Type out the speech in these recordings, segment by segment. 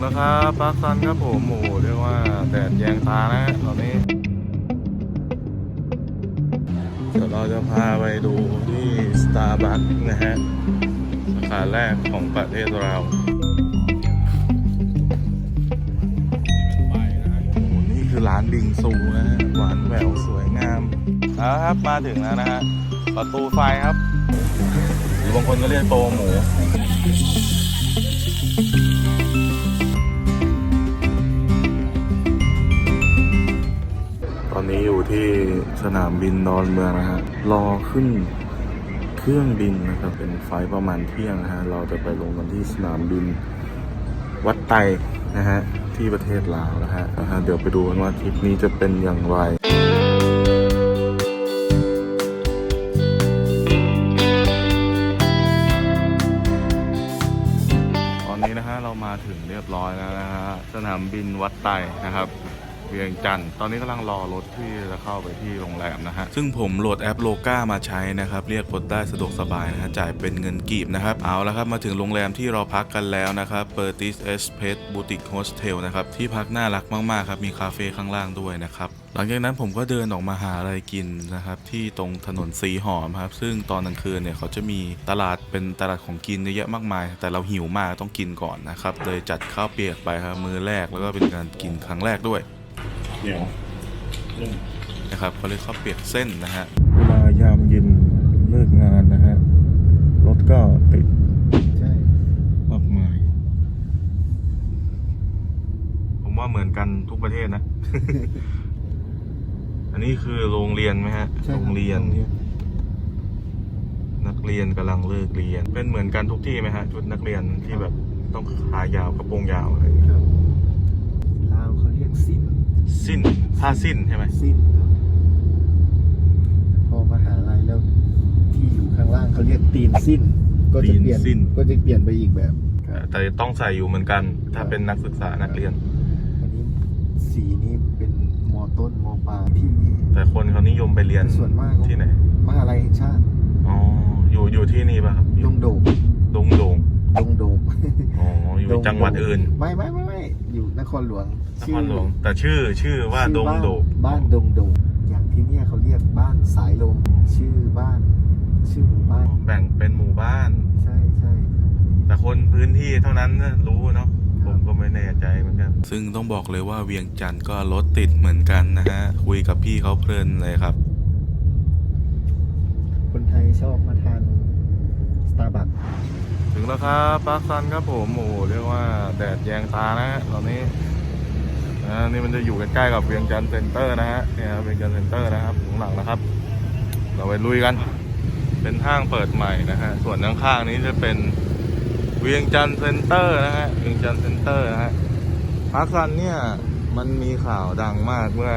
แล้วครับปาร์คซันครับผมโอ้โหเรียกว่าแดดแยงตานะฮะตอนนี้เดี๋ยวเราจะพาไปดูที่ Starbucks นะฮะสาขาแรกของประเทศเราโอ้โหนี่คือร้านบิงซูนะฮะหวานแหววสวยงามเอาครับมาถึงแล้วนะฮะประตูไฟครับ หรือบางคนก็เรียกโตหมู ที่สนามบินดอนเมืองนะฮะรอขึ้นเครื่องบินนะครับเป็นไฟประมาณเที่ยงนะฮะเราจะไปลงกันที่สนามบินวัดไตนะฮะที่ประเทศลาวนะฮะนะฮะเดี๋ยวไปดูกันว่าทริปนี้จะเป็นอย่างไรตอนนี้นะฮะเรามาถึงเรียบร้อยแล้วนะฮะสนามบินวัดไตนะครับ เวียงจันทร์ตอนนี้กำลังรอรถที่จะเข้าไปที่โรงแรมนะฮะ ซึ่งผมโหลดแอปโลกามาใช้นะครับ เรียกรถได้สะดวกสบายนะฮะ จ่ายเป็นเงินกีบนะครับ เอาละครับ มาถึงโรงแรมที่เราพักกันแล้วนะครับ p e r t i s Express Boutique Hostel นะครับ ที่พักน่ารักมากๆครับ มีคาเฟ่ข้างล่างด้วยนะครับหลังจากนั้นผมก็เดินออกมาหาอะไรกินนะครับ ที่ตรงถนนสีหอมครับ ซึ่งตอนกลางคืนเนี่ยเขาจะมีตลาดเป็นตลาดของกินเยอะแยะมากมาย แต่เราหิวมากต้องกินก่อนนะครับเลยจัดข้าวเปียกไปครับมือแรกแล้วก็เป็นการกินครั้งแรกด้วย เหนียวนะครับเขาเรียกข้าวเปียกเส้นนะฮะเวลายามเย็นเลิกงานนะฮะรถก็ติดใช่มากมาย ผมว่าเหมือนกันทุกประเทศนะ อันนี้คือโรงเรียนไหมฮะใช่โรงเรียน นักเรียนกำลังเลิกเรียน เป็นเหมือนกันทุกที่ไหมฮะชุดนักเรียนที่แบบต้องขายาวกระโปรงยาวอะไรอย่างเงี้ย ครับลาวเขาเรียกสิ้น สิ้น ผ้าสิ้นใช่ไหมสิ้นครับพอมหาลัยแล้วที่อยู่ข้างล่างเขาเรียกตีนสิ้น ก็จะเปลี่ยนตีนสิ้น ก็จะเปลี่ยนไปอีกแบบครับแต่ต้องใส่อยู่เหมือนกัน ถ้าเป็นนักศึกษานักเรียน อันนี้สีนี้เป็นมอต้นมอปลายที่แต่คนเขานิยมไปเรียนส่วนมากที่ไหนมหาลัยแห่งชาติอ๋ออยู่อยู่ที่นี่ป่ะครับอดยู่งโดงดงโดงดงโดง อ๋ออยู่ดงโดงจังหวัดอื่น ไม่ไม่ไม่ไม่อยู่นครหลวงนครหลวง แต่ชื่อชื่อว่าชื่อดงบ้นโดงบ้านดงโดงอย่างที่เนี่ยเขาเรียกบ้านสายลมชื่อบ้าน ชื่อหมู่บ้าน แบ่งเป็นหมู่บ้าน ใช่ใช่ใช่แต่คนพื้นที่เท่านั้นน่ะรู้เนาะผมก็ไม่แน่ใจเหมือนกัน ซึ่งต้องบอกเลยว่าเวียงจันทร์ก็รถติดเหมือนกันนะฮะ คุยกับพี่เขาเพลินเลยครับ คนไทยชอบมาทานสตาร์บัค ถึงแล้วครับปาร์คซันครับผมโอ้โหเรียกว่าแดดแยงตานะฮะตอนนี้อ่านี่มันจะอยู่ใกล้ๆกับเวียงจันทร์เซ็นเตอร์นะฮะเนี่ยเวียงจันทร์เซ็นเตอร์นะครับข้างหลังนะครับ เราไปลุยกัน เป็นห้างเปิดใหม่นะฮะส่วนข้างๆนี้จะเป็นเวียงจันทร์เซ็นเตอร์นะฮะเวียงจันทร์เซ็นเตอร์นะฮะปาร์คซันเนี่ยมันมีข่าวดังมากเมื่อ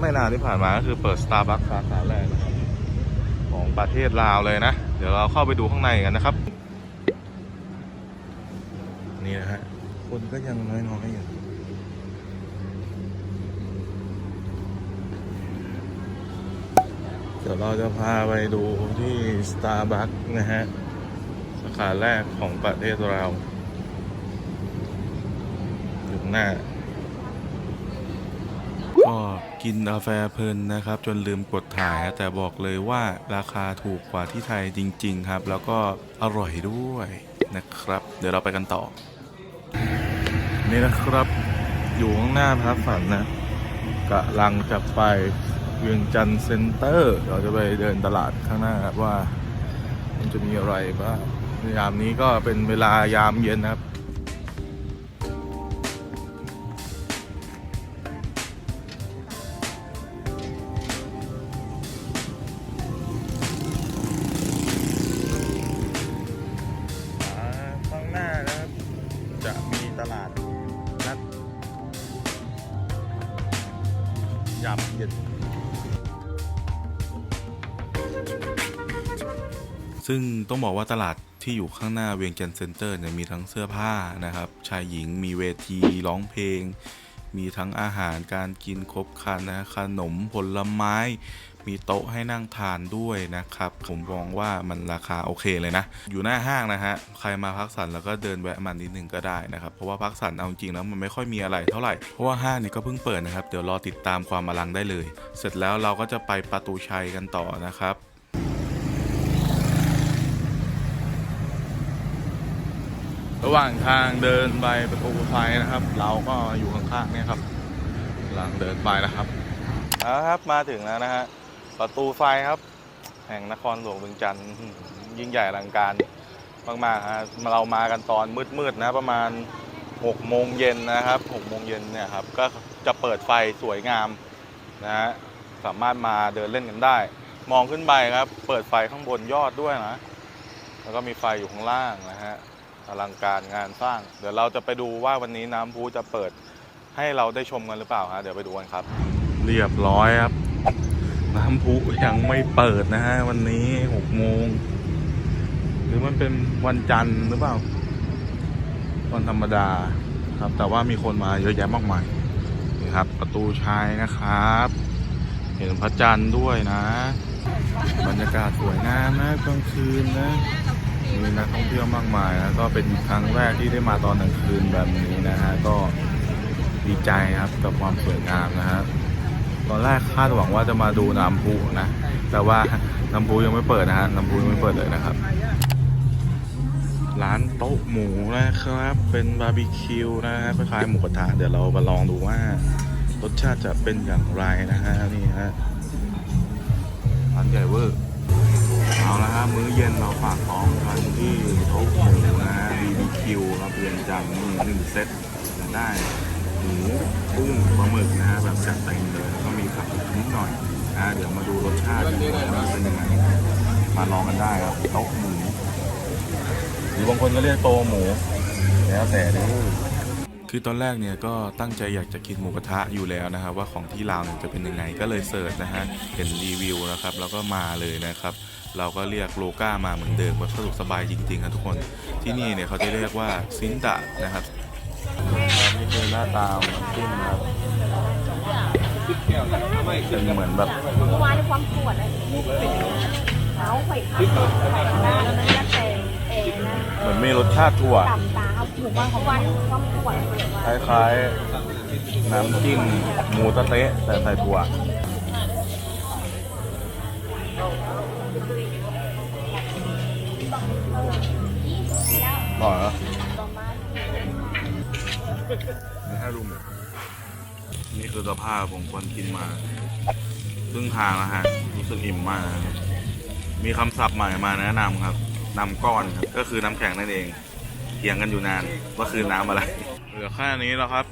ไม่นานที่ผ่านมาก็คือเปิดสตาร์บัคสาขาแรกนะครับของประเทศลาวเลยนะ เดี๋ยวเราเข้าไปดูข้างในกันนะครับ นี่นะฮะ คนก็ยังน้อยๆอยู่เดี๋ยวเราจะพาไปดูที่ Starbucks นะฮะ สาขาแรกของประเทศเราอยู่หน้า ก็กินกาแฟเพลินนะครับ จนลืมกดถ่าย แต่บอกเลยว่าราคาถูกกว่าที่ไทยจริง ๆ ครับ แล้วก็อร่อยด้วย นะครับ เดี๋ยวเราไปกันต่อ นี่นะครับ อยู่ข้างหน้าพระฝันนะกำลังจะไปเวียงจันทร์เซ็นเตอร์เราจะไปเดินตลาดข้างหน้าครับว่า มันจะมีอะไรบ้างยามนี้ก็เป็นเวลายามเย็นนะครับามเย็น ซึ่งต้องบอกว่าตลาดที่อยู่ข้างหน้าเวียงจันเซ็นเตอร์เนี่ยมีทั้งเสื้อผ้านะครับ ชายหญิงมีเวทีร้องเพลง มีทั้งอาหารการกินครบครันนะขนมผลไม้ มีโต๊ะให้นั่งทานด้วยนะครับ ผมมองว่ามันราคาโอเคเลยนะ อยู่หน้าห้างนะฮะ ใครมาพักสันแล้วก็เดินแวะมานิดนึงก็ได้นะครับ เพราะว่าพักสันเอาจริงแล้วมันไม่ค่อยมีอะไรเท่าไหร่ เพราะว่าห้างนี้ก็เพิ่งเปิดนะครับ เดี๋ยวรอติดตามความอลังได้เลย เสร็จแล้วเราก็จะไปประตูชัยกันต่อนะครับระหว่างทางเดินไปประตูไฟนะครับ เราก็อยู่ข้างๆเนี่ยครับกำลังเดินไปนะครับเอาครับมาถึงแล้วนะฮะ ประตูไฟครับ แห่งนครหลวงเวียงจันทร์ยิ่งใหญ่อลังการมากๆฮะเรามากันตอนมืดๆนะประมาณ6โมงเย็นนะครับ6โมงเย็นเนี่ยครับก็จะเปิดไฟสวยงามนะฮะสามารถมาเดินเล่นกันได้ มองขึ้นไปครับ เปิดไฟข้างบนยอดด้วยนะ แล้วก็มีไฟอยู่ข้างล่างนะฮะอลังการงานสร้าง เดี๋ยวเราจะไปดูว่าวันนี้น้ำพุจะเปิดให้เราได้ชมกันหรือเปล่าฮะเดี๋ยวไปดูกันครับ เรียบร้อยครับ น้ำพุยังไม่เปิดนะฮะ วันนี้หกโมง หรือมันเป็นวันจันทร์หรือเปล่า วันธรรมดาครับ แต่ว่ามีคนมาเยอะแยะมากมายนี่ครับ ประตูชัยนะครับ เห็นพระจันทร์ด้วยนะ บรรยากาศสวยงามนะกลางคืนนะมีนักท่องเที่ยวมากมายนะก็เป็นครั้งแรกที่ได้มาตอนกลางคืนแบบนี้นะฮะก็ดีใจครับกับความสวยงามนะฮะ ตอนแรกคาดหวังว่าจะมาดูน้ำพุนะ แต่ว่าน้ำพุยังไม่เปิดนะฮะน้ำพุยังไม่เปิดเลยนะครับ ร้านโต๊ะหมูนะครับ เป็นบาร์บีคิวนะฮะคล้ายๆหมูกระทะเดี๋ยวเรามาลองดูว่ารสชาติจะเป็นอย่างไรนะฮะนี่ฮะร้านใหญ่เวอร์เอาละครับมื้อเย็นเราฝากท้องกันที่โต๊ะหมูนะฮะ BBQ ครับเรียนจันทร์นี่หนึ่งเซตจะได้ มูกุ้งปลาหมึกนะฮะแบบจัดเต็มเลยแล้วก็มีผักนิดหน่อยนะเดี๋ยวมาดูรสชาติกันว่าเป็นยังไงมาลองกันได้ครับโต๊ะหมูหรือบางคนก็เรียกโตหมูแล้วแต่เด้อคือตอนแรกเนี่ยก็ตั้งใจอยากจะกินหมูกระทะอยู่แล้วนะครับว่าของที่ลาวเนี่ยจะเป็นยังไงก็เลยเสิร์ชนะฮะเห็นรีวิวนะครับแล้วก็มาเลยนะครับ เราก็เรียกโลก้ามาเหมือนเดิมแบบสะดวกสบายจริงๆครับทุกคนที่นี่เนี่ยเขาจะเรียกว่าซินดะนะครับ คือหน้าตาของน้ำจิ้มนะครับเป็นเหมือนแบบเมื่อวานในความปวดเลยเขาไปขับไปหน้าแล้วมันจะแต่เองนะเหมือนมีรสชาติถั่วต่ำตาเอาหมูบ้านเขาวันความปวดคล้ายๆ น้ำจิ้มหมูสะเต๊ะแต่ใส่ถั่วอร่อยเหรอประมา นี่ให้ดูหมูนี่คือสภาพของคนกินมาครึ่งทางแล้วฮะรู้สึกอิ่มมาก มีคำศัพท์ใหม่มาแนะนำครับน้ำก้อนครับก็คือน้ำแข็งนั่นเองเถียงกันอยู่นานว่าคือน้ำอะไร เหลือแค่นี้แล้วครับ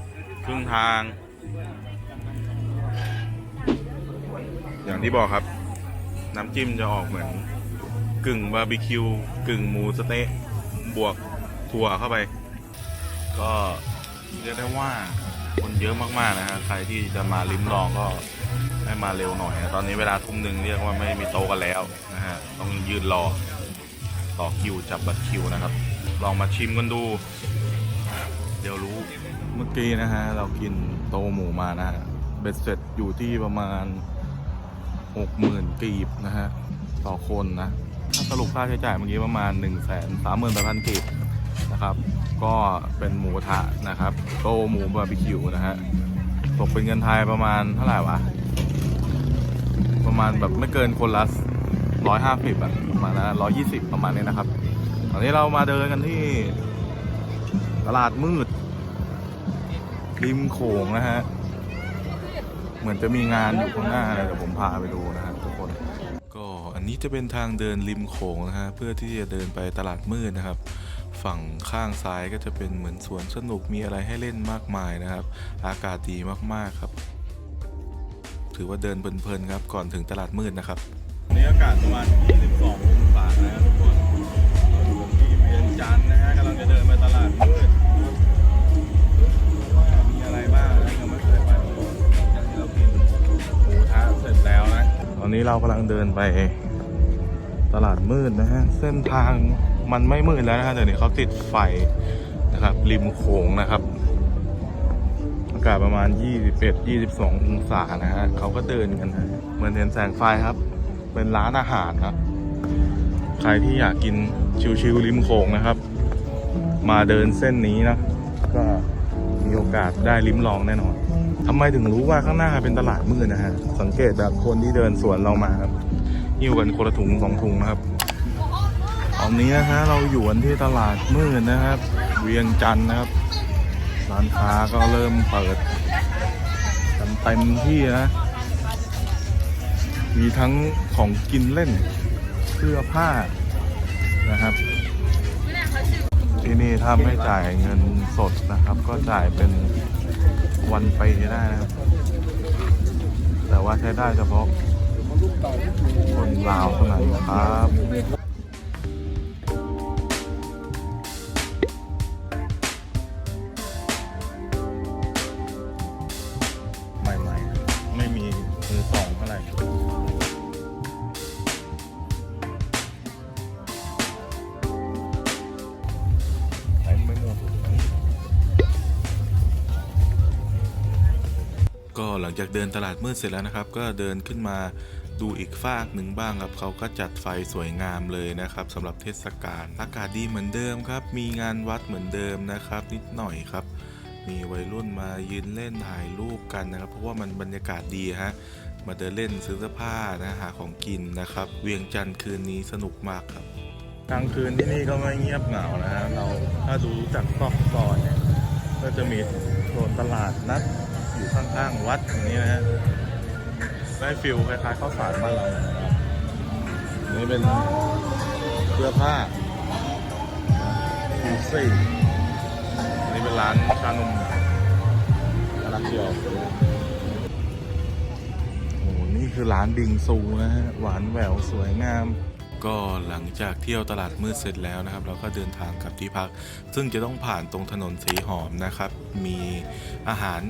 ครึ่งทาง อย่างที่บอกครับ น้ำจิ้มจะออกเหมือนกึ่งบาร์บีคิวกึ่งหมูสเต๊ะบวกถั่วเข้าไป ก็ เรียกได้ว่าคนเยอะมากๆนะฮะใครที่จะมาลิ้มลองก็ให้มาเร็วหน่อยนะตอนนี้เวลาทุ่มหนึ่งเรียกว่าไม่มีโต๊ะกันแล้วนะฮะต้องยืนรอต่อคิวจับบัตรคิวนะครับ ลองมาชิมกันดู เดี๋ยวรู้เมื่อกี้นะฮะเรากินโตหมูมานะฮะเบ็ดเสร็จอยู่ที่ประมาณหกหมื่นกีบนะฮะต่อคนนะสรุปค่าใช้จ่ายเมื่อกี้ประมาณ1นึ่งแสนสามหมื่นแปดพันกีบนะครับ ก็เป็นหมูทะนะครับโตหมูบาร์บีคิวนะฮะตกเป็นเงินไทยประมาณเท่าไหร่วะ ประมาณแบบไม่เกินคนละร้อยห้าสิบอะประมาณนะร้อยยี่สิบประมาณนี้นะครับ ตอนนี้เรามาเดินกันที่ ตลาดมืดริมโขงนะฮะ เหมือนจะมีงานอยู่ข้างหน้าเลยเดี๋ยวผมพาไปดูนะฮะทุกคน ก็อันนี้จะเป็นทางเดินริมโขงนะฮะเพื่อที่จะเดินไปตลาดมืดนะครับ ฝั่งข้างซ้ายก็จะเป็นเหมือนสวนสนุกมีอะไรให้เล่นมากมายนะครับ อากาศดีมากๆครับ ถือว่าเดินเพลินๆครับก่อนถึงตลาดมืดนะครับนี่อากาศประมาณ 22 องศานะครับทุกคนอยู่ที่เวียงจันทร์นะฮะกำลังจะเดินไปตลาดมืดว่ามีอะไรบ้างนะยังไม่เคยไปมาก่อนอย่างที่เรากินหมูทะเสร็จแล้วนะ ตอนนี้เรากำลังเดินไปตลาดมืดนะฮะ เส้นทาง มันไม่มืดแล้วนะฮะเดี๋ยวนี้เขาติดไฟนะครับ ริมโขงนะครับ อากาศประมาณ 21 22 องศานะฮะเขาก็เดินกันนะเหมือนเห็นแสงไฟครับ เป็นร้านอาหารครับใครที่อยากกินชิวๆริมโขงนะครับ มาเดินเส้นนี้นะ ก็มีโอกาสได้ลิ้มลองแน่นอนทำไมถึงรู้ว่าข้างหน้าเป็นตลาดมืดนะฮะ สังเกตแบบคนที่เดินสวนเรามาครับหิ้วกันคนละถุงสองถุงนะครับ ตอนนี้นะฮะเราอยู่กันที่ตลาดมืดนะครับ เวียงจันทร์นะครับ ร้านค้าก็เริ่มเปิดกันเต็มที่นะ มีทั้งของกินเล่นเสื้อผ้านะครับ ที่นี่ถ้าไม่จ่ายเงินสดนะครับ ก็จ่ายเป็นวันไปได้นะครับ แต่ว่าใช้ได้เฉพาะคนลาวเท่านั้นครับ หลังจากเดินตลาดมืดเสร็จแล้วนะครับ ก็เดินขึ้นมาดูอีกฟากหนึ่งบ้างครับเขาก็จัดไฟสวยงามเลยนะครับสำหรับเทศกาลอากาศดีเหมือนเดิมครับ มีงานวัดเหมือนเดิมนะครับ นิดหน่อยครับ มีวัยรุ่นมายืนเล่นถ่ายรูปกันนะครับ เพราะว่ามันบรรยากาศดีฮะมาเดินเล่นซื้อเสื้อผ้านะหาของกินนะครับ เวียงจันทร์คืนนี้สนุกมากครับกลางคืนที่นี่ก็ไม่เงียบเหงานะฮะเราถ้าดูจากซอกซอยเนี่ยก็จะมีโซนตลาดนัดอยู่ข้างๆวัด อย่างนี้นะฮะได้ฟิลคล้ายๆข้าวสารบ้านเรานะครับนี่เป็นเสื้อผ้าฟิวซี่อันนี้เป็นร้านชานมกาลาเชียวโอ้โหนี่คือร้านบิงซูนะฮะหวานแหววสวยงามก็หลังจากเที่ยวตลาดมืดเสร็จแล้วนะครับ เราก็เดินทางกลับที่พัก ซึ่งจะต้องผ่านตรงถนนสีหอมนะครับ มีอาหาร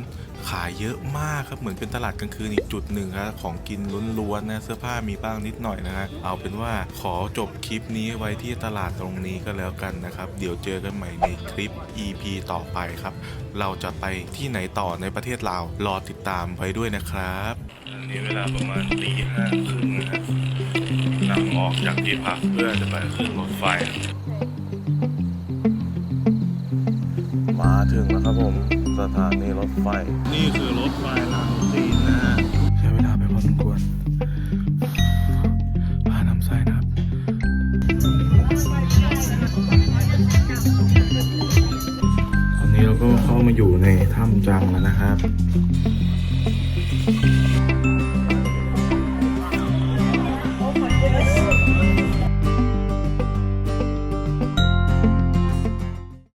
ขายเยอะมากครับเหมือนเป็นตลาดกลางคืนอีกจุดหนึ่งครับของกินล้วนๆนะเสื้อผ้ามีบ้างนิดหน่อยนะฮะเอาเป็นว่าขอจบคลิปนี้ไว้ที่ตลาดตรงนี้ก็แล้วกันนะครับ เดี๋ยวเจอกันใหม่ในคลิป EP ต่อไปครับ เราจะไปที่ไหนต่อในประเทศลาวรอติดตามไว้ด้วยนะครับอันนี้เวลาประมาณตีห้าครึ่งนะครับนั่งออกจากที่พักเพื่อจะไปขึ้นรถไฟ ถึงแล้วครับผม สถานีรถไฟ นี่คือรถไฟรางจีนนะฮะใช้เวลาไปพอสมควรผ่านน้ำไส้นะครับ ตอนนี้เราก็เข้ามาอยู่ในถ้ำจังแล้วนะครับ